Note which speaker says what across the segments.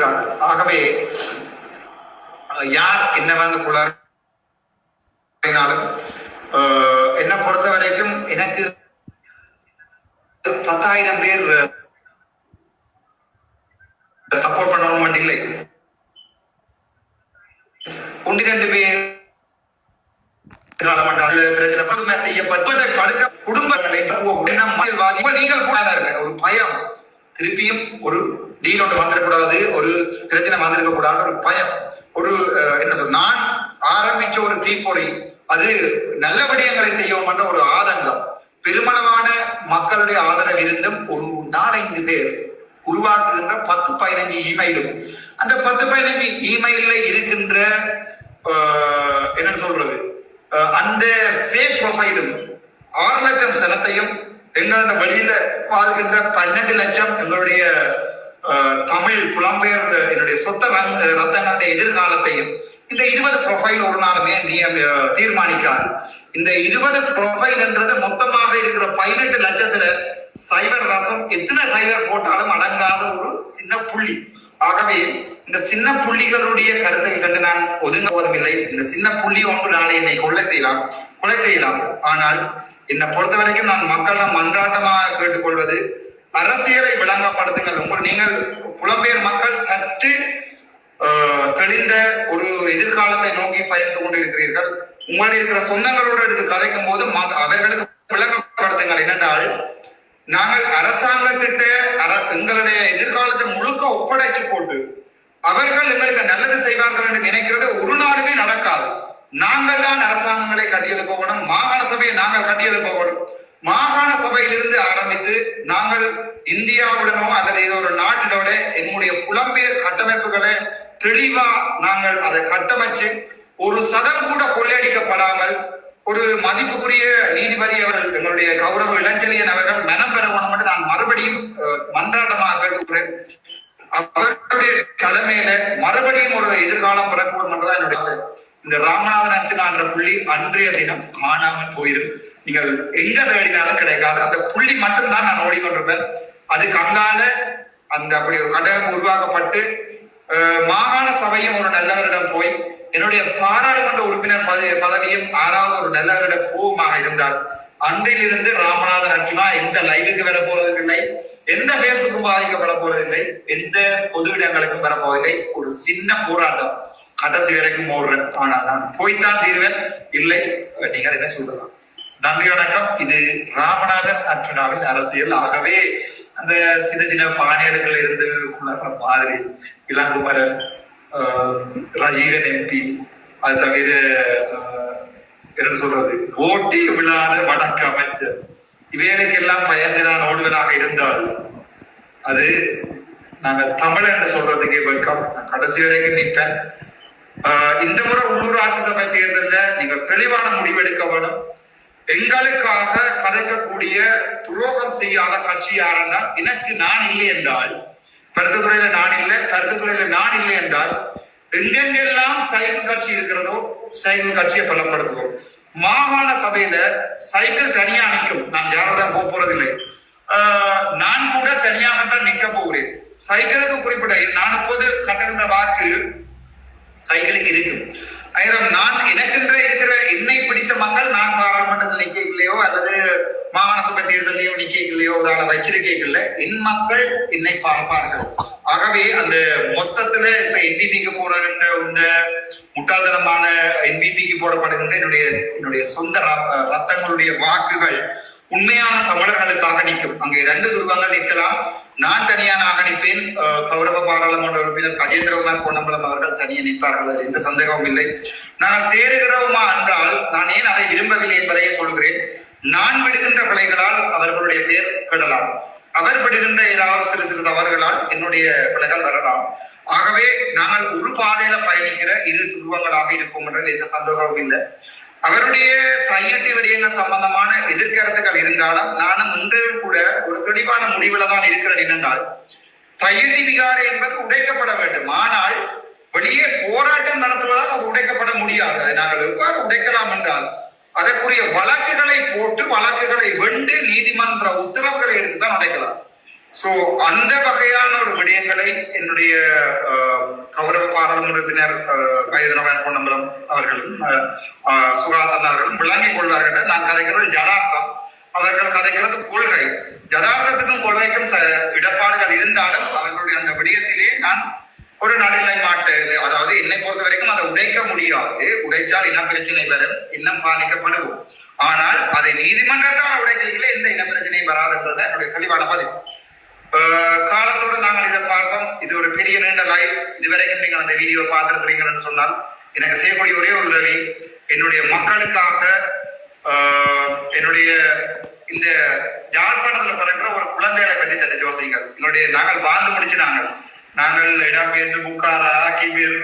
Speaker 1: இருக்கிறார்கள் ஆகவே யார் என்ன வந்து குளறினாலும் என்னை பொறுத்த வரைக்கும் எனக்கு பத்தாயிரம் பேர் சப்போர்ட் பண்ணணும் மட்டும் இல்லை. ஒன்று ரெண்டு பேர் பிரச்சனை செய்யப்பட்ட படுக்க குடும்பங்களை நீங்கள் கூட ஒரு பயம் திருப்பியும் ஒரு டீல் ஒன்று வந்துடக்கூடாது ஒரு பிரச்சனை வந்திருக்க கூடாது ஒரு பயம். ஒரு என்ன சொல் நான் ஆரம்பிச்ச ஒரு தீப்பொறி அது நல்ல விடயங்களை செய்வோம் ஒரு ஆதங்கம். பெருமளவான மக்களுடைய ஆதரவு இருந்தும் ஒரு நாலஞ்சு பேர் உருவாக்குகின்ற பத்து பதினஞ்சு இமெயிலும் அந்த பத்து பதினஞ்சு இமெயில்ல இருக்கின்ற என்ன சொல்றது அந்த ஃபேக் ப்ரொஃபைலும் ஆறு லட்சம் சனத்தையும் எங்களோட வழியில வாழ்கின்ற பன்னெண்டு லட்சம் எங்களுடைய தமிழ் புலம்பெயர் என்னுடைய சொத்த ரங்- ரத்தங்களுடைய எதிர்காலத்தையும் இந்த இருபது ப்ரொஃபைல் ஒரு நாளுமே நியம் தீர்மானிக்காது. இந்த இருபது ப்ரொஃபைல் என்றது மொத்தமாக இருக்கிற பதினெட்டு லட்சத்துல சைபர் ரசம் எத்தனை சைபர் போட்டாலும் அடங்காத ஒரு சின்ன புள்ளி. ஆகவே இந்த சின்ன புள்ளிகளுடைய கருத்தை கண்டு நான் ஒதுங்க போவதுமில்லை இந்த சின்ன புள்ளி ஒன்று நாளை என்னை கொலை செய்யலாம் கொலை செய்யலாம். ஆனால் என்னை பொறுத்த வரைக்கும் நான் மக்களிடம் மன்றாட்டமாக கேட்டுக்கொள்வது அரசியலை விளங்கப்படுத்துங்கள். உங்கள் நீங்கள் புலம்பெயர் மக்கள் சற்று ஆஹ், தெளிந்த ஒரு எதிர்காலத்தை நோக்கி பயந்து கொண்டிருக்கிறீர்கள். உங்களில் இருக்கிற சொந்தங்களோடு எடுத்து கதைக்கும் போது அவர்களுக்கு விளங்கப்படுத்துங்கள் என்னென்றால் நாங்கள் அரசாங்கத்திட்ட அர- எங்களுடைய எதிர்காலத்தை முழுக்க ஒப்படைச்சு போட்டு அவர்கள் எங்களுக்கு நல்லது செய்வார்கள் என்று நினைக்கிறது ஒரு நாளுமே நடக்காது. நாங்கள் தான் அரசாங்கங்களை கட்டியெழுப்ப போகணும் மாகாண சபையை நாங்கள் கட்டியெழுப்ப போகணும் மாகாண சபையிலிருந்து ஆரம்பித்து நாங்கள் இந்தியாவுடனோ அல்லது ஏதோ ஒரு நாட்டினோட என்னுடைய புலம்பெயர் கட்டமைப்புகளை தெளிவா நாங்கள் அதை கட்டமைச்சு ஒரு சதம் கூட கொள்ளையடிக்கப்படாமல் ஒரு மதிப்புக்குரிய நீதிபதி அவர்கள் எங்களுடைய கௌரவ இளஞ்செழியன் அவர்கள் மனம் பெற வேண்டும் என்று நான் மறுபடியும் அஹ், மன்றாட்டமாக கேட்டுக்கிறேன் அவர்களுடைய தலைமையில மறுபடியும் ஒரு எதிர்காலம் பிறக்கணும் என்றுதான் என்னுடைய இந்த ராமநாதன் அர்ச்சனா என்ற புள்ளி அன்றைய தினம் காணாமல் போயிருக்கு நீங்கள் எங்க தேடினாலும் கிடைக்காது. அந்த புள்ளி மட்டும்தான் நான் ஓடிக்கொண்டிருப்பேன். அதுக்கு அங்கால அந்த அப்படி ஒரு கடகம் உருவாக்கப்பட்டு அஹ், மாகாண சபையும் ஒரு நல்லவரிடம் போய் என்னுடைய பாராளுமன்ற உறுப்பினர் பதவி பதவியும் ஆறாவது ஒரு நல்லவரிடம் போவமாக இருந்தால் அன்றிலிருந்து ராமநாதன் அர்ஜுனா எந்த லைவுக்கு வர போறதில்லை எந்த பேசுக்கும் பாதிக்கப்பட போறதில்லை எந்த பொது இடங்களுக்கும் வரப்போவதில்லை. ஒரு சின்ன போராட்டம். கடைசி வரைக்கும் ஓடுறேன். ஆனால் நான் போய்த்தான் தீர்வேன். இல்லை நீங்கள் என்ன சொல்லலாம் நன்றி வணக்கம். இது ராமநாதன் அர்ஜுனாவின் அரசியல். ஆகவே அந்த சின்ன சின்ன பாணியர்கள் இருந்து குளர்ற மாதிரி இளங்குமரன் ஆஹ், ரஜீவன் எம்பி அது தவிர என்ன சொல்றது? போட்டி விழாத வடக்கு அமைச்சர். இவைகளுக்கெல்லாம் பயந்து நான் ஓடுவனாக இருந்தால் அது நாங்க தமிழ் என்று சொல்றதுக்கே வெல்கம் நான் கடைசி வரைக்கும் நிற்பேன். இந்த முறை உள்ளூராட்சி சபை தேர்தலில் நீங்கள் தெளிவான முடிவெடுக்க வேண்டும் எங்களுக்காக கதைக்கக்கூடிய துரோகம் செய்யாத கட்சி யாரென்றால் எனக்கு நான் இல்லை என்றால் கருத்துத்துறையில நான் இல்லை கருத்துத்துறையில நான் இல்லை என்றால் எங்கெங்கெல்லாம் சைக்கிள் கட்சி இருக்கிறதோ சைக்கிள் கட்சியை பலப்படுத்துவோம். மாகாண சபையில சைக்கிள் தனியா நிற்கும். நான் யாரோட போக போறதில்லை. நான் கூட தனியாகத்தான் நிற்க போகிறேன். சைக்கிளுக்கு குறிப்பிட்ட நான் இப்போது கட்டுகின்ற வாக்கு சைக்கிளுக்கு இருக்கும். ஆயிரம் நான் எனக்கென்ற இருக்கிற என்னை பிடித்த மக்கள் நான் பாராளுமன்றத்தில் நிக்கலையோ அல்லது மாகாண சபை தேர்தலையோ நிக்கலையோ ஒரு ஆளை வச்சிருக்கல என் மக்கள் என்னை பார்ப்பார்கள். ஆகவே அந்த மொத்தத்துல இப்ப என்பிபிக்கு போடுகின்ற இந்த முட்டாள்தனமான என்பிபிக்கு போடப்படுகின்ற என்னுடைய என்னுடைய சொந்த ரத்தங்களுடைய வாக்குகள் உண்மையான தமிழர்களுக்காக நிற்கும். அங்கே இரண்டு துருவங்கள் நிற்கலாம். நான் தனியானாக நிற்பேன். கௌரவ பாராளுமன்ற உறுப்பினர் கஜேந்திரகுமார் பொன்னம்பலம் அவர்கள் தனியே நிற்பார்கள். அதில் எந்த சந்தேகமும் இல்லை. நாங்கள் சேருகிறோமா என்றால் நான் ஏன் அதை விரும்பவில்லை என்பதையே சொல்கிறேன் நான் விடுகின்ற பிழைகளால் அவர்களுடைய பெயர் கெடலாம். அவர் விடுகின்ற ஏதாவது சிறு சிறு தவறுகளால் என்னுடைய பிழைகள் வரலாம். ஆகவே நாங்கள் ஒரு பாதையில பயணிக்கிற இரு துருவங்களாக இருப்போம் என்றால் எந்த சந்தேகமும் இல்லை. அவருடைய கையெட்டி விடயங்கள் சம்பந்தமான எதிர்கருத்துக்கள் இருந்தாலும் நானும் இன்றையும் கூட ஒரு தெளிவான முடிவுல தான் இருக்கிறேன் என்னென்றால் தையட்டி விகாரை என்பது உடைக்கப்பட வேண்டும். ஆனால் வெளியே போராட்டம் நடத்துவதால் அது உடைக்கப்பட முடியாது. அதை நாங்கள் எவ்வாறு உடைக்கலாம் என்றால் அதற்குரிய வழக்குகளை போட்டு வழக்குகளை வெண்டு நீதிமன்ற உத்தரவுகளை எடுத்து தான் உடைக்கலாம். சோ அந்த வகையான ஒரு விடயங்களை என்னுடைய கௌரவ பாராளுமன்ற உறுப்பினர் கைதரவன் பொன்னம்பலம் அவர்களும் சுகாசன் அவர்களும் விளங்கிக் கொள்வார்கள் நான் கதைக்கிறது ஜனார்த்தம் அவர்கள் கதைக்கிறது கொள்கை. யதார்த்தத்துக்கும் கொள்கைக்கும் இடப்பாடுகள் இருந்தாலும் அவர்களுடைய அந்த விடயத்திலே நான் ஒரு நடுநிலை மாட்டு அதாவது என்னை பொறுத்த வரைக்கும் அதை உடைக்க முடியாது. உடைத்தால் இன பிரச்சனை வரும் இன்னும் பாதிக்கப்படுவோம். ஆனால் அதை நீதிமன்றத்தால் உடைக்கல எந்த இன பிரச்சனையும் வராது என்பது என்னுடைய தெளிவான பதிவு காலத்தோட நாங்கள் இதை பார்ப்போம். இது ஒரு பெரிய நீண்ட லைவ் இதுவரைக்கும் நீங்கள் அந்த வீடியோ பார்த்துருக்கிறீங்கன்னு சொன்னால் எனக்கு செய்யக்கூடிய ஒரே ஒரு உதவி என்னுடைய மக்களுக்காக என்னுடைய இந்த யாழ்ப்பாணத்துல பிறக்கிற ஒரு குழந்தைகளை பற்றி சற்று யோசிங்கள் எங்களுடைய நாங்கள் வாழ்ந்து முடிச்சு நாங்கள். நாங்கள் இடம்பெயர்ந்து புக்காரா கிபீர்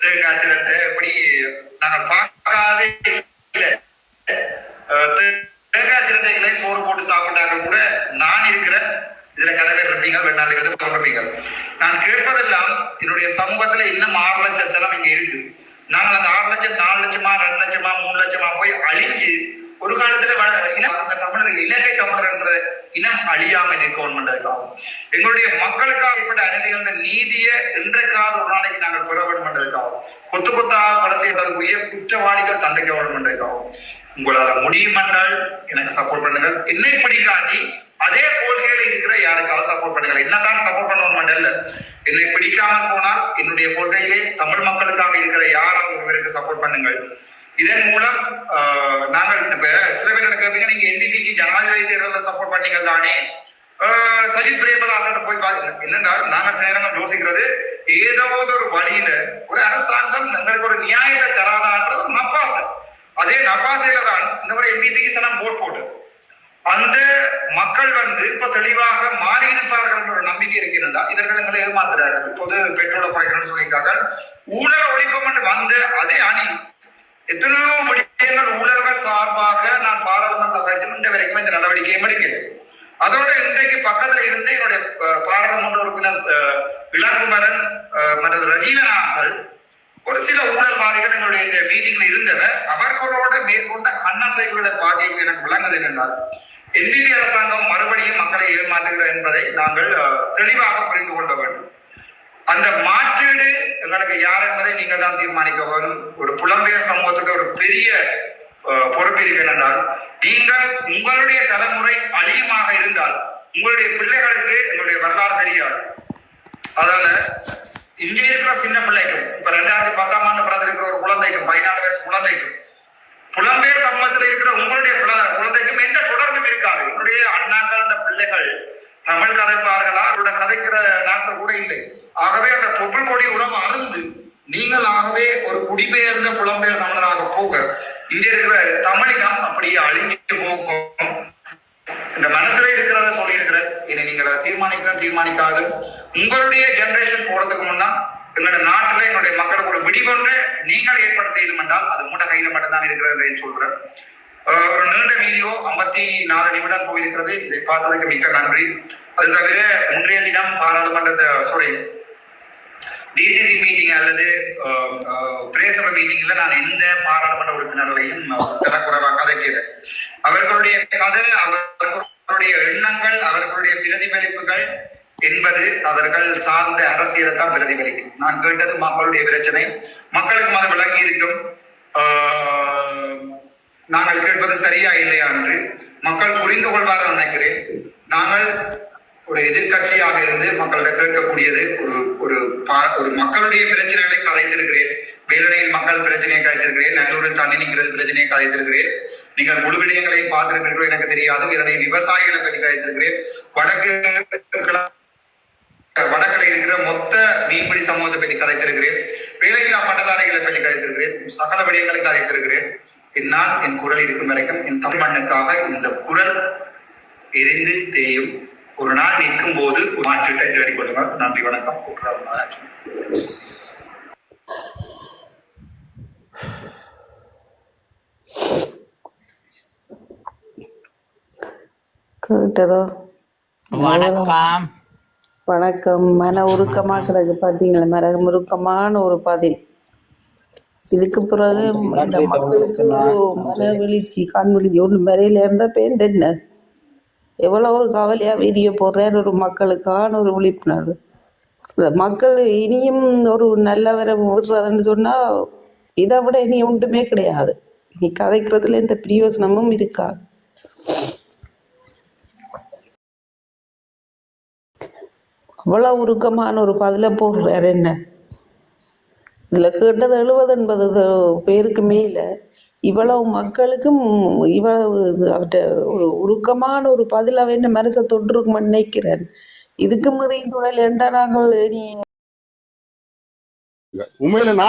Speaker 1: தேங்காய் சிரட்டை இப்படி நாங்கள் பார்க்காதே இல்லை. அஹ் தேங்காய் சோறு போட்டு சாப்பிட்டாங்க கூட நான் இருக்கிறேன். கடவை இருப்பீங்க வெண்ணாளிகள் தோன்றப்பீங்க நான் கேட்பதெல்லாம் என்னுடைய சமூகத்துல இன்னும் ஆறு லட்சம் செலவு இங்க இருக்கு. நாங்கள் அந்த ஆறு லட்சம் நாலு லட்சமா ரெண்டு லட்சமா மூணு லட்சமா போய் அழிஞ்சு ஒரு காலத்துல இனம் அந்த தமிழர்கள் இலங்கை தமிழர் என்ற இனம் அழியாம இருக்கணும்ன்றதுக்காகும் எங்களுடைய மக்களுக்காக ஏற்பட்ட அநீதிகள் நீதியை இன்றைக்காவது ஒரு நாளைக்கு நாங்கள் பெற வேண்டும் என்றதுக்காகும் கொத்து கொத்தா கொலை செய்வதற்குரிய குற்றவாளிகள் தண்டிக்க வேண்டும் என்றதுக்காகும் உங்களால முடியும் என்றால் எனக்கு சப்போர்ட் பண்ணுங்கள். என்னை பிடிக்காட்டி அதே கொள்கையில இருக்கிற யாருக்காவது சப்போர்ட் பண்ணுங்கள் என்னதான் சப்போர்ட் பண்ணணும் இல்ல என்னை பிடிக்காமல் போனால் என்னுடைய கொள்கையிலே தமிழ் மக்களுக்காக இருக்கிற யாரும் ஒருவருக்கு சப்போர்ட் பண்ணுங்கள். இதன் மூலம் நாங்கள் இப்ப சில பேர் எனக்கு நீங்க என்பிபிக்கு ஜனாதிபதி தேர்தலில் சப்போர்ட் பண்ணீங்க தானே? சஜித் பிரேமதாசன் போய் பாருங்க என்னென்றால் நாங்க சில நேரங்கள் யோசிக்கிறது ஏதோ ஒரு வழியில ஒரு அரசாங்கம் எங்களுக்கு ஒரு நியாயத்தை தராதான்றது ஒரு நப்பாசை. அதே நப்பாசையில தான் இந்த முறை என்பிபிக்கு சனம் போட் போட்டு அந்த மக்கள் வந்து இப்ப தெளிவாக மாறி இருப்பார்கள் என்ற ஒரு நம்பிக்கை இருக்கிறதா இவர்கள் எங்களை ஏமாத்துறார்கள். இப்போது பெட்ரோலை குறைக்கணும்னு சொல்லிக்காக ஊழல் ஒழிப்பம் என்று வந்த அதே அணி எத்தனையோ விடயங்கள் ஊழல்கள் சார்பாக நான் பாராளுமன்ற கட்சி இன்று வரைக்கும் இந்த நடவடிக்கையை எடுக்கிறது அதோட இன்றைக்கு பக்கத்துல இருந்து என்னுடைய பாராளுமன்ற உறுப்பினர் அஹ், இளங்குமரன் அஹ், மற்றது ரஜீவனார்கள் ஒரு சில ஊழல்வாதிகள் என்னுடைய இந்த மீட்டிங்ல இருந்தவர். அவர்களோட மேற்கொண்ட அன்னசைவுகளை பாதிப்பு எனக்கு விளங்குது என்றால் என்பிபி அரசாங்கம் மறுபடியும் மக்களை ஏமாற்றுகிறது என்பதை நாங்கள் தெளிவாக புரிந்து கொள்ள வேண்டும். அந்த மாற்றீடு எங்களுக்கு யார் என்பதை நீங்கள் தான் தீர்மானிக்க வேண்டும். ஒரு புலம்பெயர் சமூகத்துக்கு ஒரு பெரிய பொறுப்பீர்கள் என்றால் நீங்கள் உங்களுடைய தலைமுறை அழியுமாக இருந்தால் உங்களுடைய பிள்ளைகளுக்கு எங்களுடைய வரலாறு தெரியாது. அதனால இங்கே இருக்கிற சின்ன பிள்ளைக்கும் இப்ப ரெண்டாயிரத்தி பத்தாம் ஆண்டு பிறந்திருக்கிற ஒரு குழந்தைக்கும் பதினாலு வயசு குழந்தைக்கும் புலம்பெயர் சமூகத்தில் இருக்கிற உங்களுடைய குழந்தைக்கும் எந்த தொடர்பும் இருக்காது. என்னுடைய அண்ணாக்கள் பிள்ளைகள் தமிழ் கதைப்பார்களா? அவரோட கதைக்கிற நாட்கள் கூட இல்லை. ஆகவே அந்த தொப்புள் கொடி உணவு அருந்து நீங்கள் ஆகவே ஒரு குடிபெயர்ந்த புலம்பெயர் தமிழராக போக இங்கே இருக்கிற தமிழினம் அப்படியே அழிஞ்சு போகும். இந்த மனசுல இருக்கிறத சொல்லியிருக்கிறேன். இனி நீங்கள் அதை தீர்மானிக்கிற தீர்மானிக்காது உங்களுடைய ஜெனரேஷன் போறதுக்கு முன்னா எங்களுடைய நாட்டுல என்னுடைய மக்களுக்கு ஒரு விடிவொன்று நீங்கள் ஏற்படுத்தியும் என்றால் அது மூட கையில மட்டும்தான் இருக்கிறது என்று சொல்றேன். ஒரு நீண்ட வீடியோ ஐம்பத்தி நாலு நிமிடம் போயிருக்கிறது. இதை பார்த்ததுக்கு மிக்க நன்றி. அது தவிர இன்றைய தினம் பாராளுமன்ற சாரி டிசிசி மீட்டிங் அல்லது அஹ், பிரேசப மீட்டிங்ல நான் எந்த பாராளுமன்ற உறுப்பினர்களையும் தரக்குறைவாக கதைக்கிறேன் அவர்களுடைய கதை அவர்களுடைய எண்ணங்கள் அவர்களுடைய பிரதிபலிப்புகள் என்பது அவர்கள் சார்ந்த அரசியலை தான் பிரதிபலிக்கும். நான் கேட்டது மக்களுடைய பிரச்சனை. மக்களுக்கு அது விளங்கி இருக்கும். நாங்கள் கேட்பது சரியா இல்லையா என்று மக்கள் புரிந்து கொள்வார்கள் நினைக்கிறேன். நாங்கள் ஒரு எதிர்கட்சியாக இருந்து மக்களிடம் கேட்கக்கூடியது ஒரு ஒரு ஒரு மக்களுடைய பிரச்சனைகளை கதைத்திருக்கிறேன் வேலனையில் மக்கள் பிரச்சனையை கதைத்திருக்கிறேன் நல்லூரில் தண்ணி நிற்கிறது பிரச்சனையை கதைத்திருக்கிறேன் நீங்கள் முழு விடயங்களை பார்த்திருக்கிறீர்களோ எனக்கு தெரியாது. வேலனை விவசாயிகளை பற்றி கதைத்திருக்கிறேன் வடக்கு வடக்கில் இருக்கிற மொத்த மீன்பிடி சமூகத்தை பற்றி கதைத்திருக்கிறேன். வேலையில்லா பட்டதாரிகளை பற்றி கதைத்திருக்கிறேன். சகல விடயங்களை கதைத்திருக்கிறேன். என்னால் என் குரல் இருக்கும் வரைக்கும் என் தமிழ் மண்ணுக்காக இந்த குரல் எரிந்து தேயும். ஒரு நாள் நிற்கும் போது ஒரு மாற்றத்தை தேடிக் கொள்ளுங்கள். நன்றி வணக்கம்.
Speaker 2: கேட்டதோ?
Speaker 3: வணக்கம்.
Speaker 2: வணக்கம். மன உருக்கமா கிடக்கு. பார்த்தீங்களா மர உருக்கமான ஒரு பதில் இதுக்கு பிறகு இந்த மக்களுக்கு ஒரு மன விழிச்சி கண் விழிச்சி ஒன்று மறையில இருந்தால் பேர் என்ன? எவ்வளோ ஒரு கவலையா வீடியோ போடுறார் ஒரு மக்களுக்கான ஒரு விழிப்புணர்வு. மக்கள் இனியும் ஒரு நல்லவரை விடுறதுன்னு சொன்னால் இதை விட இனி ஒன்றுமே கிடையாது. நீ கதைக்கிறதுல எந்த பிரயோஜனமும் இருக்காது. அவ்வளோ உருக்கமான ஒரு பதிலை போடுறார் என்ன? இதுல கேட்டது எழுபது எண்பது பேருக்கு மேலே. இவ்வளவு மக்களுக்கும் இவ்வளவு இது ஒரு உருக்கமான ஒரு பதில் அவ என்ன மனசை தொற்றுக்கும் நினைக்கிறேன். இதுக்கு மீறி துணையில் நாங்கள் நீ
Speaker 4: உண்மையில நான்